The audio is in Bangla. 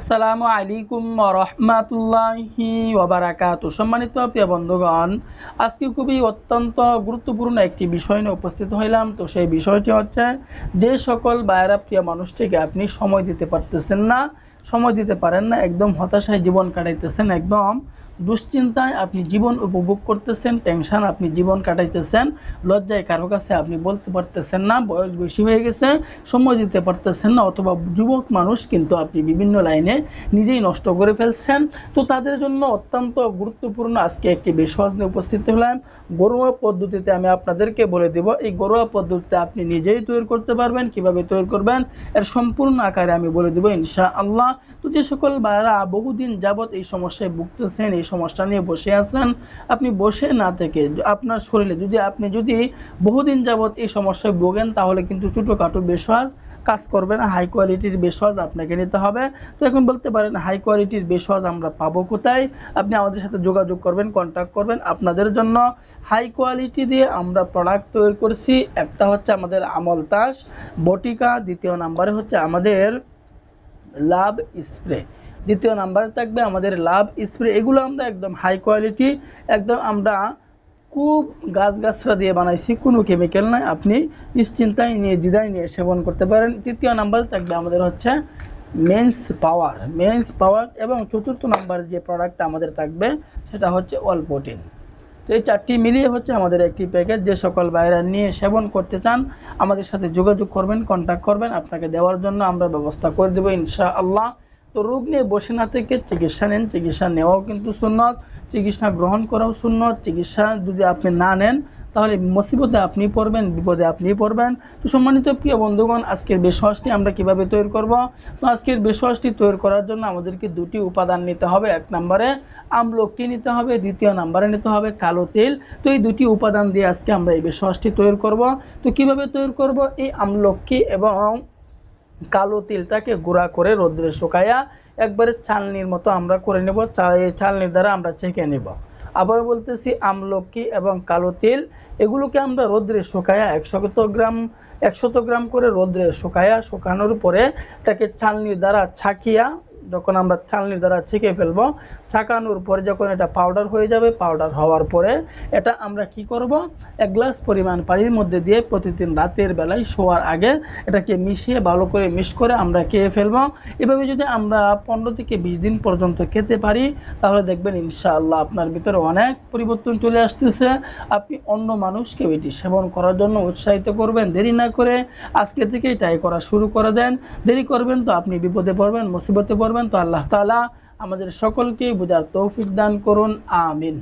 আসসালামু আলাইকুম রহমাতুল্লাহি ওবারাকাত সম্মানিত প্রিয় বন্ধুগণ, আজকে খুবই অত্যন্ত গুরুত্বপূর্ণ একটি বিষয় নিয়ে উপস্থিত হইলাম। তো সেই বিষয়টি হচ্ছে, যে সকল বায়রা প্রিয় মানুষটিকে আপনি সময় দিতে পারতেছেন না, সময় দিতে পারেন না, একদম হতাশায় জীবন কাটাইতেছেন, একদম দুশ্চিন্তায় আপনি জীবন উপভোগ করতেছেন টেনশন আপনি জীবন কাটাইতেছেন, লজ্জায় কারও কাছে আপনি বলতে পারতেছেন না, বয়স বেশি হয়ে গেছে, সময় দিতে পারতেছেন না, অথবা যুবক মানুষ কিন্তু আপনি বিভিন্ন লাইনে নিজেই নষ্ট করে ফেলছেন। তো তাদের জন্য অত্যন্ত গুরুত্বপূর্ণ আজকে একটি বিশ্বাস নিয়ে উপস্থিত হলাম। ঘরোয়া পদ্ধতিতে আমি আপনাদেরকে বলে দেব, এই ঘরোয়া পদ্ধতিতে আপনি নিজেই তৈরি করতে পারবেন, কীভাবে তৈরি করবেন, এর সম্পূর্ণ আকারে আমি বলে দেবো ইনশা আল্লাহ তো যে সকল ভাইরা বহুদিন যাবৎ এই সমস্যায় ভুগতেছেন, এই সমস্যা নিয়ে বসে আছেন, আপনি বসে না থেকে আপনার শরীরে যদি আপনি যদি বহুদিন যাবৎ এই সমস্যায় ভোগেন, তাহলে কিন্তু ছোটোখাটো বেশওয়াজ কাজ করবে না হাই কোয়ালিটির বেশওয়াজ আপনাকে নিতে হবে। তো এখন বলতে পারেন হাই কোয়ালিটির বেশওয়াজ আমরা পাবো কোথায়? আপনি আমাদের সাথে যোগাযোগ করবেন কন্ট্যাক্ট করবেন আপনাদের জন্য। হাই কোয়ালিটি দিয়ে আমরা প্রোডাক্ট তৈরি করছি, একটা হচ্ছে আমাদের আমল তাস, বটিকা, দ্বিতীয় নাম্বারে হচ্ছে আমাদের লাভ স্প্রে। দ্বিতীয় নাম্বারে থাকবে আমাদের লাভ স্প্রে। এগুলো আমরা একদম হাই কোয়ালিটি একদম আমরা খুব গাছগাছরা দিয়ে বানাইছি, কোনো কেমিক্যাল নাই। আপনি নিশ্চিন্তায় নিয়ে, দ্বিধায় নিয়ে সেবন করতে পারেন। তৃতীয় নাম্বারে থাকবে আমাদের হচ্ছে মেন্স পাওয়ার মেন্স পাওয়ার এবং চতুর্থ নাম্বার যে প্রোডাক্টটা আমাদের থাকবে, সেটা হচ্ছে অল প্রোটিন তো এই চারটি মিলিয়ে হচ্ছে আমাদের একটি প্যাকেজ যে সকল বাইরা নিয়ে সেবন করতে চান, আমাদের সাথে যোগাযোগ করবেন কন্ট্যাক্ট করবেন। আপনাকে দেওয়ার জন্য আমরা ব্যবস্থা করে দেবো ইনশা আল্লাহ তো রোগ নিয়ে বসে না থেকে চিকিৎসা নেন, চিকিৎসা নেওয়াও কিন্তু সুন্নত, চিকিৎসা গ্রহণ করাও সুন্নত, চিকিৎসা যদি আপনি না নেন তাহলে মুসিবতে আপনি পড়বেন, বিপদে আপনি পড়বেন। তো সম্মানিত প্রিয় বন্ধুগণ, আজকের বেশওয়াজটি আমরা কীভাবে তৈরি করব? তো আজকের বেশওয়াজটি তৈরি করার জন্য আমাদেরকে দুটি উপাদান নিতে হবে। এক নম্বরে আমলকি নিতে হবে, দ্বিতীয় নাম্বারে নিতে হবে কালো তেল। তো এই দুটি উপাদান দিয়ে আজকে আমরা এই বেশওয়াজটি তৈরি করব। তো কীভাবে তৈরি করব? এই আমলকি এবং কালো তিলটাকে গুঁড়া করে রোদ্রে শুকায়া একবারে চালনির মতো আমরা করে নেব। এই চালনির দ্বারা আমরা ছেঁকে নেব। আবার বলতেছি আমলকি এবং কালো তিল। এগুলোকে আমরা রোদ্রে শুকায়া একশত গ্রাম একশত গ্রাম করে রোদ্রে শুকায়া শুকানোর পরে এটাকে ছালনি দ্বারা ছাকিয়া যখন আমরা চালনির দ্বারা ছেঁকে ফেলব, ছাকানোর পরে যখন এটা পাউডার হয়ে যাবে পাউডার হওয়ার পরে এটা আমরা কি করব? এক গ্লাস পরিমাণ পানির মধ্যে দিয়ে প্রতিদিন রাতের বেলায় শোয়ার আগে এটাকে মিশিয়ে ভালো করে মিশ করে আমরা খেয়ে ফেলব। এভাবে যদি আমরা পনেরো থেকে বিশ দিন পর্যন্ত খেতে পারি, তাহলে দেখবেন ইনশাআল্লাহ আপনার ভিতরে অনেক পরিবর্তন চলে আসতেছে। আপনি অন্য মানুষকে এটি সেবন করার জন্য উৎসাহিত করবেন, দেরি না করে আজকে থেকেই ট্রাই করা শুরু করে দেন। দেরি করবেন তো আপনি বিপদে পড়বেন, মুসিবতে পড়বেন। তো আল্লাহ তালা আমাদের সকলকে বোঝার তৌফিক দান করুন। আমিন।